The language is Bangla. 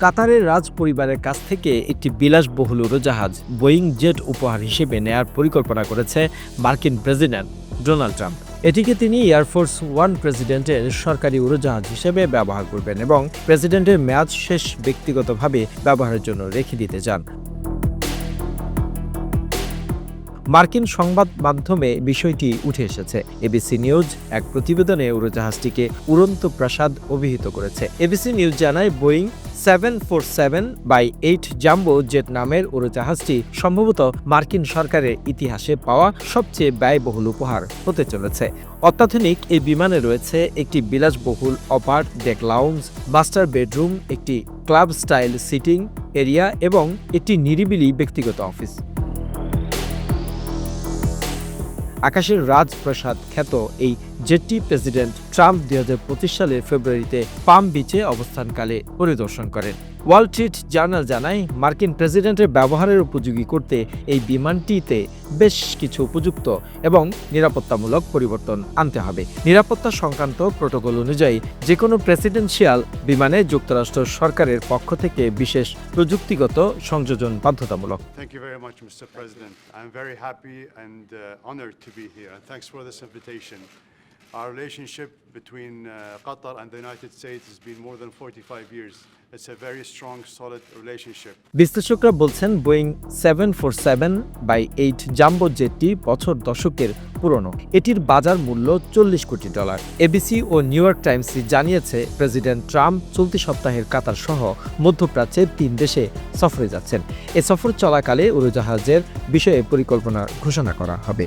কাতারের রাজ পরিবারের কাছ থেকে একটি বিলাসবহুল উড়োজাহাজ বোয়িং জেট উপহার হিসেবে নেয়ার পরিকল্পনা করেছে মার্কিন প্রেসিডেন্ট ডোনাল্ড ট্রাম্প। এটিকে তিনি এয়ারফোর্স ওয়ান প্রেসিডেন্টের সরকারি উড়োজাহাজ হিসেবে ব্যবহার করবেন এবং প্রেসিডেন্টের মেয়াদ শেষ ব্যক্তিগতভাবে ব্যবহারের জন্য রেখে দিতে চান। মার্কিন সংবাদ মাধ্যমে বিষয়টি উঠে এসেছে। এবিসি নিউজ এক প্রতিবেদনে উড়োজাহাজটিকে উড়ন্ত প্রাসাদ অভিহিত করেছে। এবিসি নিউজ জানায়, Boeing seven four seven by eight jumbo jet নামের উড়োজাহাজটি সম্ভবত মার্কিন সরকারের ইতিহাসে পাওয়া সবচেয়ে ব্যয়বহুল উপহার হতে চলেছে। অত্যাধুনিক এই বিমানে রয়েছে একটি বিলাসবহুল upper deck lounge, master bedroom, একটি ক্লাব স্টাইল সিটিং এরিয়া এবং একটি নিরিবিলি ব্যক্তিগত অফিস। আকাশের রাজপ্রাসাদ খ্যাত এই জেটটি প্রেসিডেন্ট ট্রাম্প দুই সালের ফেব্রুয়ারিতে পাম বিচে অবস্থানকালে পরিদর্শন করেন। ওয়াল স্ট্রিট জার্নাল জানায়, মার্কিন প্রেসিডেন্টের ব্যবহারের উপযোগী করতে এই বিমানটিতে বেশ কিছু উপযুক্ত এবং নিরাপত্তামূলক পরিবর্তন আনতে হবে। নিরাপত্তা সংক্রান্ত প্রোটোকল অনুযায়ী যে কোনো প্রেসিডেন্সিয়াল বিমানে যুক্তরাষ্ট্র সরকারের পক্ষ থেকে বিশেষ প্রযুক্তিগত সংযোজন বাধ্যতামূলক. Our relationship between uh, Qatar and the United States has been more than 45 years. It's a very strong, solid relationship. বিশ্লেষকরা বলছেন Boeing seven four seven by eight jumbo জেটটি বছর দশকের পুরনো এটির বাজার মূল্য চল্লিশ কোটি ডলার এবিসি ও নিউ ইয়র্ক টাইমসই জানিয়েছে প্রেসিডেন্ট ট্রাম্প চলতি সপ্তাহের কাতার সহ মধ্যপ্রাচ্যের তিন দেশে সফরে যাচ্ছেন এ সফর চলাকালে উড়োজাহাজের বিষয়ে পরিকল্পনা ঘোষণা করা হবে